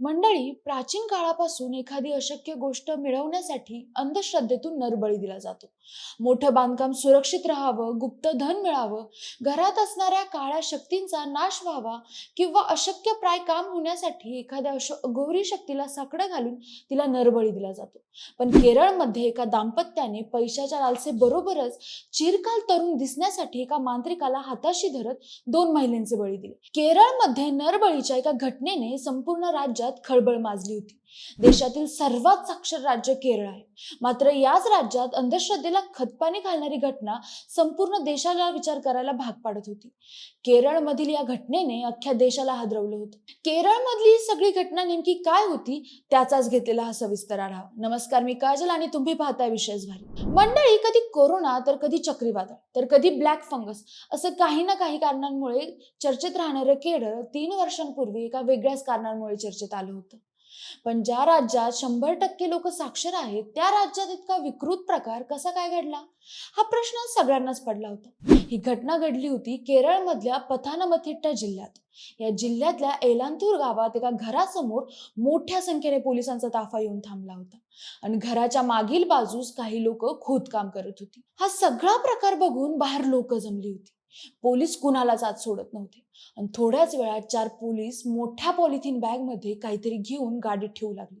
मंडळी प्राचीन काळापासून एखादी अशक्य गोष्ट मिळवण्यासाठी अंधश्रद्धेतून नरबळी दिला जातो. मोठं बांधकाम सुरक्षित राहावं गुप्त धन मिळावं घरात असणाऱ्या काळ्या शक्तींचा नाश व्हावा किंवा अशक्य प्राय काम होण्यासाठी एखाद्या अश अघोरी शक्तीला साकडं घालून तिला नरबळी दिला जातो. पण केरळमध्ये एका दाम्पत्याने पैशाच्या लालसेबरोबरच चिरकाल तरुण दिसण्यासाठी एका मांत्रिकाला हाताशी धरत दोन महिलांचे बळी दिले. केरळमध्ये नरबळीच्या एका घटनेने संपूर्ण राज्यात खळबळ माजली होती. देशातील सर्वात साक्षर राज्य केरळ आहे. मात्र याच राज्यात अंधश्रद्धेला खतपाणी घालणारी घटना संपूर्ण देशाला विचार करायला भाग पाडत होती. केरळमधील या घटनेने अख्ख्या देशाला हादरवलं होतं. केरळमधली ही सगळी घटना नेमकी काय होती त्याचाच घेतलेला हा सविस्तर आढावा. नमस्कार मी काजल आणि तुम्ही पाहताय विशेष भारी मंडळी कधी कोरोना तर कधी चक्रीवादळ तर कधी ब्लॅक फंगस असं काही ना काही कारणांमुळे चर्चेत राहणारं केरळ तीन वर्षांपूर्वी एका वेगळ्याच कारणांमुळे चर्चेत आलं होतं. पण ज्या राज्यात शंभर टक्के लोक साक्षर आहेत त्या राज्यात इतका विकृत प्रकार कसा काय घडला? हा प्रश्न सगळ्यांनाच पडला होता. ही घटना घडली होती केरळमधल्या पथानमथिट्टा जिल्ह्यात. या जिल्ह्यातल्या एलांतूर गावात एका घरासमोर मोठ्या संख्येने पोलिसांचा ताफा येऊन थांबला होता. आणि घराच्या मागील बाजूस काही लोक खोदकाम करत होती. हा सगळा प्रकार बघून बाहेर लोक जमली होती. पोलीस कुणालाच आत सोडत नव्हते. आणि थोड्याच वेळात चार पोलीस मोठ्या पॉलिथिन बॅगमध्ये काहीतरी घेऊन गाडीत ठेवू लागले.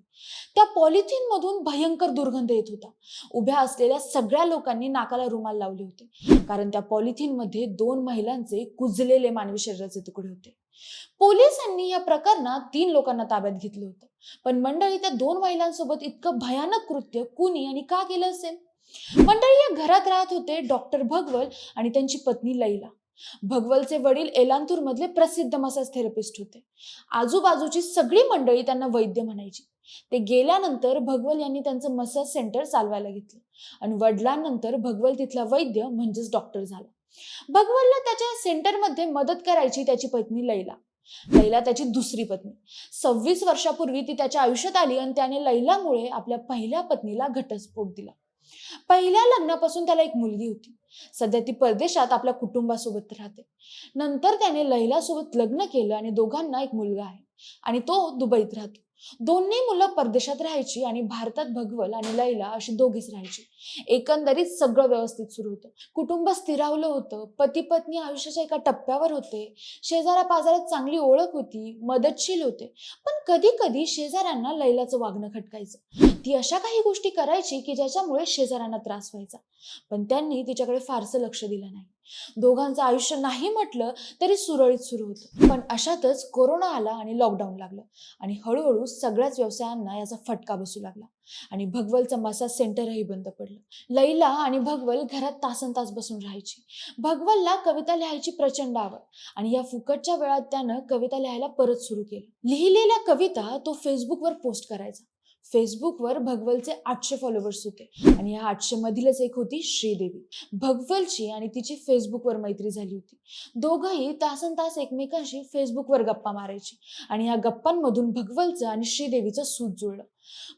त्या पॉलिथिन मधून भयंकर दुर्गंध येत होता. उभ्या असलेल्या सगळ्या लोकांनी नाकाला रुमाल लावले होते. कारण त्या पॉलिथिनमध्ये दोन महिलांचे कुजलेले मानवी शरीराचे तुकडे होते. पोलिसांनी या प्रकरणात तीन लोकांना ताब्यात घेतलं होतं. पण मंडळी त्या दोन महिलांसोबत इतकं भयानक कृत्य कुणी आणि का केलं असेल? मंडळी या घरात राहत होते डॉक्टर भगवल आणि त्यांची पत्नी लैला. भगवलचे वडील एलांतूर मधले प्रसिद्ध मसाज थेरपिस्ट होते. आजूबाजूची सगळी मंडळी त्यांना वैद्य म्हणायची. ते गेल्यानंतर भगवल यांनी त्यांचं मसाज सेंटर चालवायला घेतलं आणि वडिलांनंतर भगवल तिथला वैद्य म्हणजेच डॉक्टर झाला. भगवलला त्याच्या सेंटरमध्ये मदत करायची त्याची पत्नी लैला. लैला त्याची दुसरी पत्नी. सव्वीस वर्षापूर्वी ती त्याच्या आयुष्यात आली आणि त्याने लैलामुळे आपल्या पहिल्या पत्नीला घटस्फोट दिला. पहिल्या लग्नापासून त्याला एक मुलगी होती. सध्या ती परदेशात आपल्या कुटुंबासोबत राहते. नंतर त्याने लैला सोबत लग्न केलं आणि दोघांना एक मुलगा आहे आणि तो दुबईत राहतो. दोन्ही मुलं परदेशात राहायची आणि भारतात भगवल आणि लैला अशी दोघीच राहायची. एकंदरीत सगळं व्यवस्थित सुरू होतं. कुटुंब स्थिरावलं होतं. पती पत्नी आयुष्याच्या एका टप्प्यावर होते. शेजारा पाजारात चांगली ओळख होती मदतशील होते. पण कधी कधी शेजाऱ्यांना लैलाचं वागणं खटकायचं. ती अशा काही गोष्टी करायची की ज्याच्यामुळे शेजाऱ्यांना त्रास व्हायचा. पण त्यांनी तिच्याकडे फारसं लक्ष दिलं नाही. दोघांचं आयुष्य नाही म्हटलं तरी सुरळीत सुरू होतं. पण अशातच कोरोना आला आणि लॉकडाऊन लागलं. आणि हळूहळू सगळ्याच व्यवसायांना याचा फटका बसू लागला. आणि भगवलचं मसाज सेंटरही बंद पडलं. लैला आणि भगवल घरात तासन तास बसून राहायची. भगवलला कविता लिहायची प्रचंड आवड. आणि या फुकटच्या वेळात त्यानं कविता लिहायला परत सुरू केलं. लिहिलेल्या कविता तो फेसबुकवर पोस्ट करायचा. फेसबुकवर भगवलचे आठशे फॉलोअर्स होते. आणि या आठशे मधीलच एक होती श्रीदेवी. भगवलची आणि तिची फेसबुकवर मैत्री झाली होती. दोघंही तासन तास एकमेकांशी फेसबुकवर गप्पा मारायची. आणि या गप्पांमधून भगवलचं आणि श्रीदेवीचं सूत जुळलं.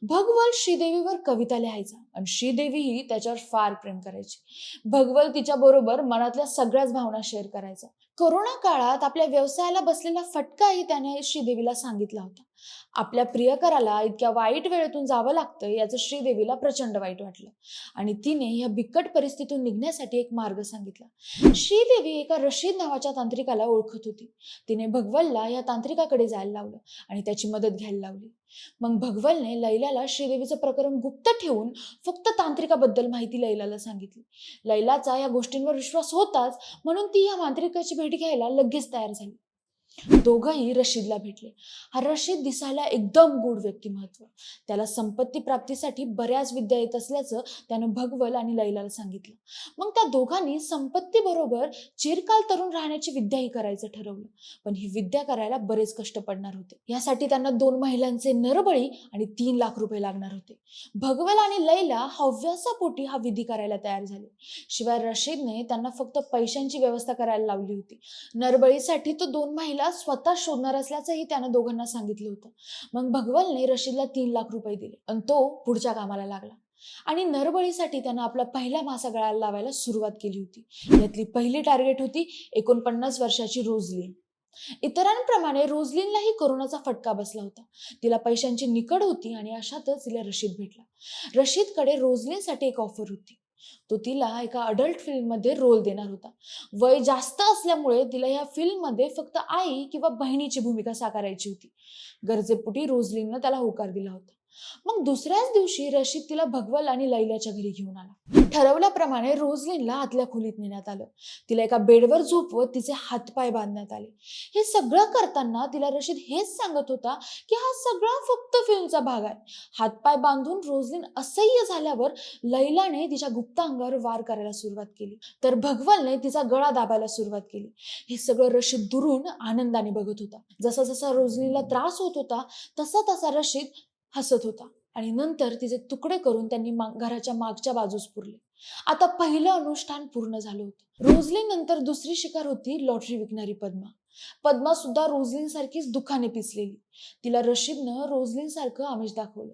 भगवल श्रीदेवीवर कविता लिहायचा आणि श्रीदेवीही त्याच्यावर फार प्रेम करायची. भगवल तिच्या बरोबर मनातल्या सगळ्याच भावना शेअर करायचा. कोरोना काळात आपल्या व्यवसायाला बसलेला फटकाही त्याने श्रीदेवीला सांगितला होता. आपल्या प्रियकराला इतक्या वाईट वेळेतून जावं लागतं याचं श्रीदेवीला प्रचंड वाईट वाटलं. आणि तिने ह्या बिकट परिस्थितीतून निघण्यासाठी एक मार्ग सांगितला. श्रीदेवी एका रशीद नावाच्या तांत्रिकाला ओळखत होती. तिने भगवलला या तांत्रिकाकडे जायला लावलं आणि त्याची मदत घ्यायला लावली. मग भगवलने लैलाला श्रीदेवीचं प्रकरण गुप्त ठेवून फक्त तांत्रिकाबद्दल माहिती लैलाला सांगितली. लैलाचा या गोष्टींवर विश्वास होताच म्हणून ती या मांत्रिकाची भेट घ्यायला लगेच तयार झाली. दोघंही रशीदला भेटले. हा रशीद दिसायला एकदम गूढ व्यक्तिमत्व. त्याला संपत्ती प्राप्तीसाठी बऱ्याच विद्या येत असल्याचं त्यानं भगवल आणि लैलाला सांगितलं. मग त्या दोघांनी संपत्ती बरोबर चिरकाल तरुण राहण्याची विद्याही करायचं ठरवलं. पण ही विद्या करायला बरेच कष्ट पडणार होते. यासाठी त्यांना दोन महिलांचे नरबळी आणि तीन लाख रुपये लागणार होते. भगवल आणि लैला हव्यासापोटी हा विधी करायला तयार झाले. शिवाय रशीदने त्यांना फक्त पैशांची व्यवस्था करायला लावली होती. नरबळीसाठी तो दोन महिला स्वतः शोधणार असल्याचंही त्यानं दोघांना सांगितलं होतं. मग भगवलने रशीदला तीन लाख रुपये दिले आणि तो पुढच्या कामाला लागला. आणि नरबळीसाठी त्यानं आपला पहिला मासा गळाला लावायला सुरुवात केली होती. यातली पहिली टार्गेट होती एकोणपन्नास वर्षाची रोजली इतरांप्रमाणे रोजलिनलाही कोरोनाचा फटका बसला होता. तिला पैशांची निकड होती आणि अशातच तिला रशीद भेटला. रशीदकडे रोजलिनसाठी एक ऑफर होती. तो तिला एका अडल्ट फिल्ममध्ये रोल देणार होता. वय जास्त असल्यामुळे तिला या फिल्ममध्ये फक्त आई किंवा बहिणीची भूमिका साकारायची होती. गरजेपोटी रोजलिननं त्याला होकार दिला होता. मग दुसऱ्याच दिवशी रशीद तिला भगवल आणि लैलाच्या घरी घेऊन आला. ठरवल्याप्रमाणे रोजलीनला आतल्या खोलीत नेण्यात आलं. तिला एका बेडवर झोपवत तिचे हातपाय बांधण्यात आले. हे सगळं करताना तिला रशीद हेच सांगत होता की हा सगळा फक्त फिल्मचा भाग आहे. हातपाय बांधून रोजलिन असह्य झाल्यावर लैलाने तिच्या गुप्तांगावर वार करायला सुरुवात केली. तर भगवलने तिचा गळा दाबायला सुरुवात केली. हे सगळं रशीद दुरून आनंदाने बघत होता. जसा जसा रोजलीला त्रास होत होता तसा तसा रशीद हसत होता. आणि नंतर तिचे तुकडे करून त्यांनी मा- घराच्या मागच्या बाजूस पुरले. आता पहिलं अनुष्ठान पूर्ण झालं होतं. रोजली नंतर दुसरी शिकार होती लॉटरी विकणारी पद्मा. पद्मा सुद्धा रोजलींसारखीच दुखाने पिसलेली. तिला रशीदनं रोजलींसारखं आमिष दाखवलं.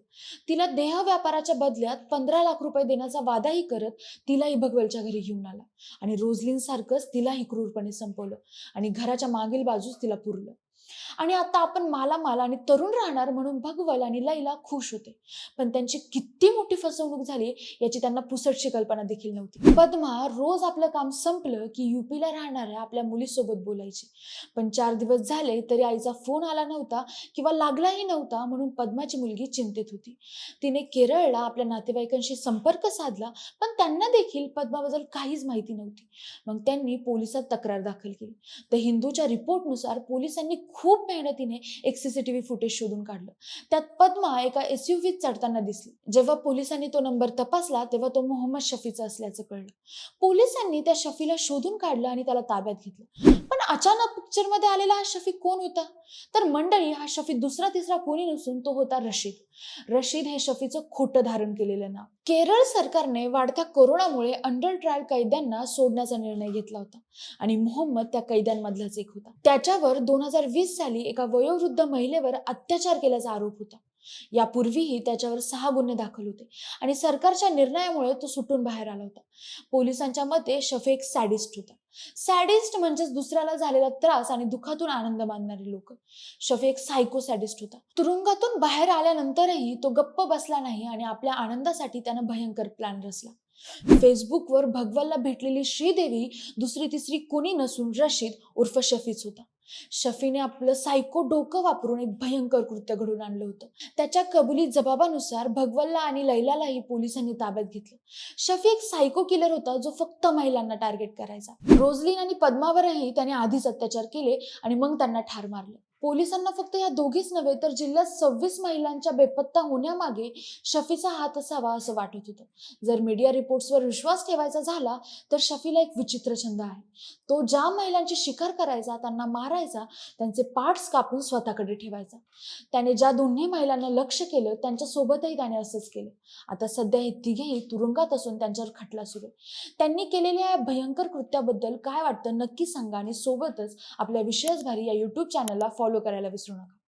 तिला देह व्यापाराच्या बदल्यात पंधरा लाख रुपये देण्याचा वादाही करत तिलाही भगवलच्या घरी घेऊन आला. आणि रोजलींसारखंच तिलाही क्रूरपणे संपवलं. आणि घराच्या मागील बाजूस तिला पुरलं. आणि आता आपण माला माला आणि तरुण राहणार म्हणून भगवल आणि लैला खुश होते. पण त्यांची किती मोठी फसवणूक झाली याची त्यांना पुसटची कल्पना देखील नव्हती. पद्मा रोज आपलं काम संपलं की युपीला राहणाऱ्या आपल्या मुलीसोबत बोलायची. पण चार दिवस झाले तरी आईचा फोन आला नव्हता किंवा लागलाही नव्हता म्हणून पद्माची मुलगी चिंतित होती. तिने केरळला आपल्या नातेवाईकांशी संपर्क साधला पण त्यांना देखील पद्माबद्दल काहीच माहिती नव्हती. मग त्यांनी पोलिसात तक्रार दाखल केली. तर हिंदूच्या रिपोर्टनुसार पोलिसांनी खूप मेहनतीने एक सीसीटीव्ही फुटेज शोधून काढलं. त्यात पद्मा एका एस यू चढताना दिसली. जेव्हा पोलिसांनी तो नंबर तपासला तेव्हा तो मोहम्मद शफीचा असल्याचं कळलं. पोलिसांनी त्या शफीला शोधून काढलं आणि त्याला ताब्यात घेतलं. अचानक पिक्चरमध्ये आलेला हा शफी कोण होता? तर मंडळी हा शफी दुसरा तिसरा कोणी नसून तो होता रशीद. रशीद हे शफीचं खोटं धारण केलेलं नाव. केरळ सरकारने वाढत्या कोरोनामुळे अंडर ट्रायल कैद्यांना सोडण्याचा निर्णय घेतला होता आणि मोहम्मद त्या कैद्यांमधलाच एक होता. त्याच्यावर दोन हजार वीस साली एका वयोवृद्ध महिलेवर अत्याचार केल्याचा आरोप होता. यापूर्वीही त्याच्यावर सहा गुन्हे दाखल होते. आणि सरकारच्या निर्णयामुळे तो सुटून बाहेर आला होता. पोलिसांच्या मते शफेक सॅडिस्ट होता. सॅडिस्ट म्हणजेच दुसऱ्याला झालेला त्रास आणि दुःखातून आनंद मानणारे लोक. शफेक एक सायको सॅडिस्ट होता. तुरुंगातून बाहेर आल्यानंतरही तो गप्प बसला नाही आणि आपल्या आनंदासाठी त्यानं भयंकर प्लॅन रचला. फेसबुकवर भगवलला भेटलेली श्रीदेवी दुसरी तिसरी कुणी नसून रशीद उर्फ शफीच होता. शफीने आपलं सायको डोकं वापरून एक भयंकर कृत्य घडून आणलं होतं. त्याच्या कबुली जबाबानुसार भगवलला आणि लैलालाही पोलिसांनी ताब्यात घेतलं. शफी एक सायको किलर होता जो फक्त महिलांना टार्गेट करायचा. रोजलिन आणि पद्मावरही त्याने आधीच अत्याचार केले आणि मग त्यांना ठार मारलं. पोलिसांना फक्त या दोघीच नव्हे तर जिल्ह्यात सव्वीस महिलांच्या बेपत्ता होण्यामागे शफीचा हात असावा असं वाटत होतं. जर मीडिया रिपोर्ट्सवर विश्वास ठेवायचा झाला तर शफीला एक विचित्र छंद आहे. तो ज्या महिलांची शिकार करायचा त्यांना मारायचा त्यांचे पार्ट्स कापून स्वतःकडे ठेवायचा. त्याने ज्या दोन्ही महिलांना लक्ष केलं त्यांच्या सोबतही त्याने असंच केलं. आता सध्या हे तिघेही तुरुंगात असून त्यांच्यावर खटला सुरू आहे. त्यांनी केलेल्या या भयंकर कृत्याबद्दल काय वाटतं नक्की सांगा. आणि सोबतच आपल्या विशेष भारी या युट्यूब चॅनलला फॉलो करायला विसरू नका.